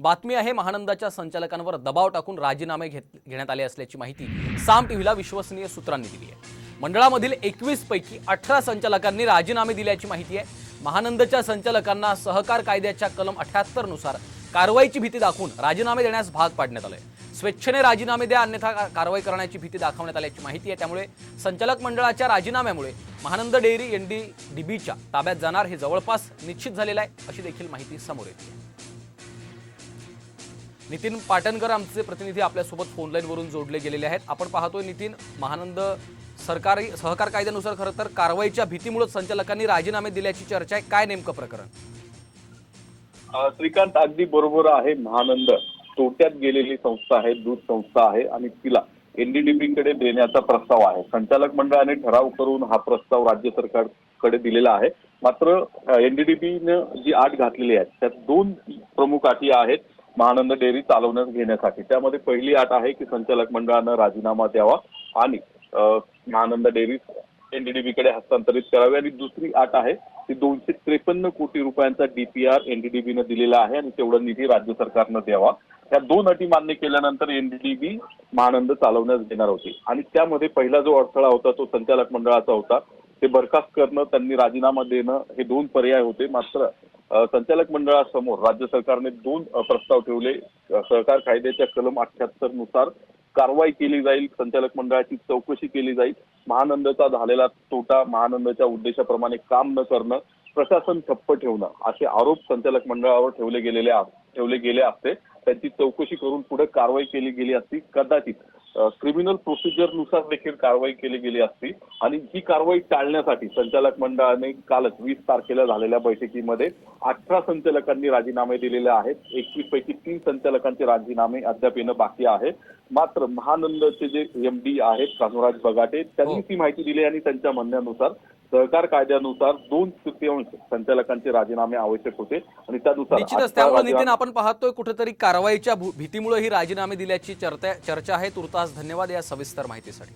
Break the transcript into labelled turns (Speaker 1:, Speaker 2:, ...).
Speaker 1: बातमी आहे महानंदाच्या संचालकांवर दबाव टाकून राजीनामे घेत घेण्यात आले असल्याची माहिती साम टीव्हीला विश्वसनीय सूत्रांनी दिली आहे. मंडळामधील एकवीस पैकी अठरा संचालकांनी राजीनामे दिल्याची माहिती आहे. महानंदच्या संचालकांना सहकार कायद्याच्या कलम अठ्याहत्तरनुसार कारवाईची भीती दाखवून राजीनामे देण्यास भाग पाडण्यात आले स्वेच्छेने राजीनामे द्या अन्यथा कारवाई करण्याची भीती दाखवण्यात आल्याची माहिती आहे. त्यामुळे संचालक मंडळाच्या राजीनाम्यामुळे महानंद डेअरी एन डी डीबीच्या ताब्यात जाणार हे जवळपास निश्चित झालेलं आहे अशी देखील माहिती समोर येते. नितीन पाटणकर आमचे प्रतिनिधी आपल्यासोबत फोनलाईनवरून जोडले गेलेले आहेत. आपण पाहतोय नितीन महानंद सरकारी सहकार कायद्यानुसार खरं तर कारवाईच्या भीतीमुळे संचालकांनी राजीनामे दिल्याची चर्चा आहे. काय नेमकं प्रकरण?
Speaker 2: श्रीकांत अगदी बरोबर आहे. महानंद तोट्यात गेलेली संस्था आहे दूध संस्था आहे आणि तिला एनडीडीबी कडे देण्याचा प्रस्ताव आहे. संचालक मंडळाने ठराव करून हा प्रस्ताव राज्य सरकारकडे दिलेला आहे. मात्र एनडीडीबीनं जी आठ घातलेली आहे त्यात दोन प्रमुख अटी आहेत. महानंद डेअरी चालवण्यास घेण्यासाठी. त्यामध्ये पहिली अट आहे की संचालक मंडळानं राजीनामा द्यावा आणि महानंद डेअरी एनडीडीबी कडे हस्तांतरित करावे. आणि दुसरी अट आहे ती दोनशे त्रेपन्न कोटी रुपयांचा डीपीआर एनडीडीबीनं दिलेला आहे आणि तेवढा निधी राज्य सरकारनं द्यावा. या दोन अटी मान्य केल्यानंतर एनडीडीबी महानंद चालवण्यास घेणार होती. आणि त्यामध्ये पहिला जो अडथळा होता तो संचालक मंडळाचा होता. ते बरखास्त करणं त्यांनी राजीनामा देणं हे दोन पर्याय होते. मात्र संचालक मंडळासमोर राज्य सरकारने दोन प्रस्ताव ठेवले. सहकार कायद्याच्या कलम अठ्याहत्तरनुसार कारवाई केली जाईल संचालक मंडळाची चौकशी केली जाईल. महानंदचा झालेला तोटा महानंदच्या उद्देशाप्रमाणे काम न करणं प्रशासन ठप्प ठेवणं असे आरोप संचालक मंडळावर ठेवले गेलेले ठेवले गेले असते. त्यांची चौकशी करून पुढे कारवाई केली गेली असती. कदाचित क्रिमिनल प्रोसिजरनुसार देखील कारवाई केली गेली असती. आणि ही कारवाई टाळण्यासाठी संचालक मंडळाने कालच वीस तारखेला झालेल्या बैठकीमध्ये अठरा संचालकांनी राजीनामे दिलेले आहेत. एकवीस पैकी तीन संचालकांचे राजीनामे अद्याप येणं बाकी आहे मात्र महानंदचे जे एम डी आहेत कानुराज बगाटे त्यांनी
Speaker 1: हो.
Speaker 2: ती माहिती दिली आणि त्यांच्या म्हणण्यानुसार सहकार कायद्यानुसार दोन तृतीयांश संचालकांचे राजीनामे आवश्यक होते आणि त्यानुसार
Speaker 1: निश्चितच त्यामुळे नितीन आपण पाहतोय कुठेतरी कारवाईच्या भीतीमुळे ही राजीनामे दिल्याची चर्चा चर्चा आहे. तुर्तास धन्यवाद या सविस्तर माहितीसाठी.